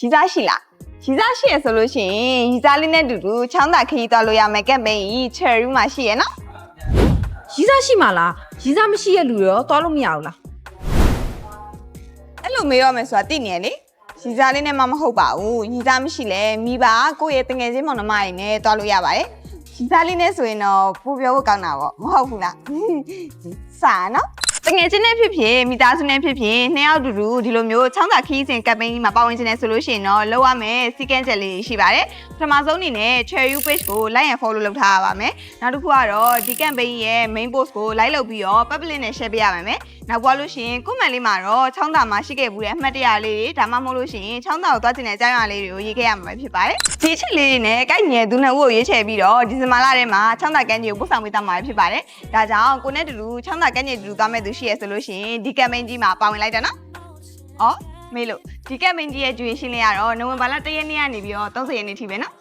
ရီစားရှိလားရီစားရှိရဆိုလို့ရှိရင်ရီစားလေးနဲ့အတူတူချောင်းသာခရီးသွားလို့ရမယ်ကမ်ပိန်းကြီး cherry မှာရှိရနော်ရီးစားရှိမှလားရီးစားမရှိရဲ့လူတွေရောသွားလို့မရဘူးလားအဲ့လိုမေးရမယ်ဆိုတာသိနေရလေရီစားလေးနဲ့မှမဟုတ်ပါဘူးရီစားမရှိလဲမိဘကိုယ့်ရဲ့တငယ်ချင်းမောင်နှမတွေနဲ့သွားလို့ရပါတယ်ရီစားလေးနဲ့ဆိုရင်တော့ပို့ပြောဖို့ကောင်းတာပေါ့မဟုတ်ဘူးလားစာနော် တငယ်ချင်းနဲ့ဖြစ်ဖြစ်မိသားစုနဲ့ဖြစ်ဖြစ်နှစ်ယောက်အတူတူဒီလိုမျိုးချောင်းသာခရီးစဉ်ကမ်ပိန်းကြီးမှာပါဝင်ခြင်းနဲ့ဆိုလို့ရှိရင်တော့လောက်ရမယ်စီကန်းချက်လေးရှိပါတယ်ပထမဆုံးအနေနဲ့ Cherry page ကို like and follow လုပ်ထားရပါမယ်နောက်တစ်ခုကတော့ဒီ campaign ရဲ့ main post ကို like လုပ်ပြီးတော့ public နဲ့ share ပေးရပါမယ်နောက်ပွားလို့ရှိရင် comment လေးမှာတော့ချောင်းသာမှာရှိခဲ့ဘူးတဲ့အမှတ်တရလေးတွေဒါမှမဟုတ်လို့ရှိရင်ချောင်းသာကိုသွားကျင်တဲ့အကြောင်းအရာလေးတွေကိုရေးခဲ့ရမှာပဲဖြစ်ပါတယ်ဒီအချက်လေးတွေနဲ့ကိုက်ငယ်သူနဲ့ဦးကိုရေးချယ်ပြီးတော့ဒီဇင်ဘာလထဲမှာချောင်းသာကန်းကြီးကိုပို့ဆောင်ပေးသွားမှာဖြစ်ပါတယ်ဒါကြောင့်ကိုနဲ့တူတူချောင်းသာကန်းကြီးတူတူသွားမဲ့သူရှိရဆိုလို့ရှိရင်ဒီ campaign ကြီးမှာပါဝင်လိုက်တော့နော်ဩမေးလို့ဒီ campaign ကြီးရဲ့ကြွေရှင်းလေးကတော့နိုဝင်ဘာလ1ရက်နေ့ကနေပြီးတော့30ရက်နေ့ထိပဲနော်